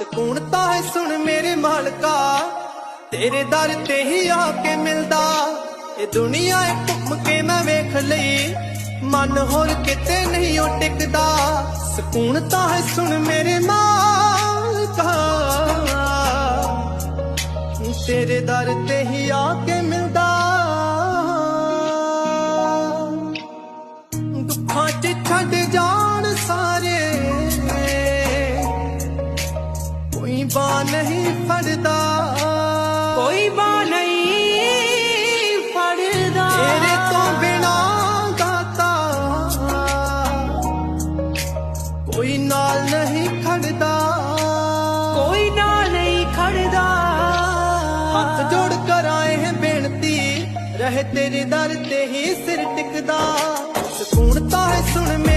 ਸਕੂਨ ਤਾਂ ਹੈ ਸੁਣ ਮੇਰੇ ਮਾਲਕਾ। ਤੇਰੇ ਦਰ ਤੇ ਹੀ ਆ ਕੇ ਮਿਲਦਾ। ਇਹ ਦੁਨੀਆ ਏ ਘੁੰਮ ਕੇ ਮੈਂ ਵੇਖ ਲਈ। ਮਨ ਹੋਰ ਕਿਤੇ ਨਹੀਂ ਉਹ ਟਿਕਦਾ। ਸਕੂਨ ਤਾਂ ਹੈ ਸੁਣ ਮੇਰੇ ਮਾਲਕਾ। ਤੇਰੇ ਦਰ ਤੇ ਹੀ ਆ ਕੇ ਮਿਲਦਾ। ਦੁੱਖਾਂ ਚ ਛੱਡ ਜਾ ਕੋਈ ਬਾ ਨਹੀਂ ਫੜਦਾ। ਕੋਈ ਬਾ ਨਹੀਂ ਫੜਦਾ। ਤੇਰੇ ਤੋਂ ਬਿਨਾ ਦਾਤਾ। ਕੋਈ ਨਾਲ ਨਹੀਂ ਖੜਦਾ। ਕੋਈ ਨਾ ਨਹੀਂ ਖੜਦਾ। ਹੱਥ ਜੋੜ ਕਰ ਆਏ ਹੈ ਬੇਨਤੀ। ਰਹੇ ਤੇਰੇ ਦਰ ਤੇ ਹੀ ਸਿਰ ਟਿਕਦਾ। ਸਕੂਨ ਤਾਂ ਹੈ ਸੁਣ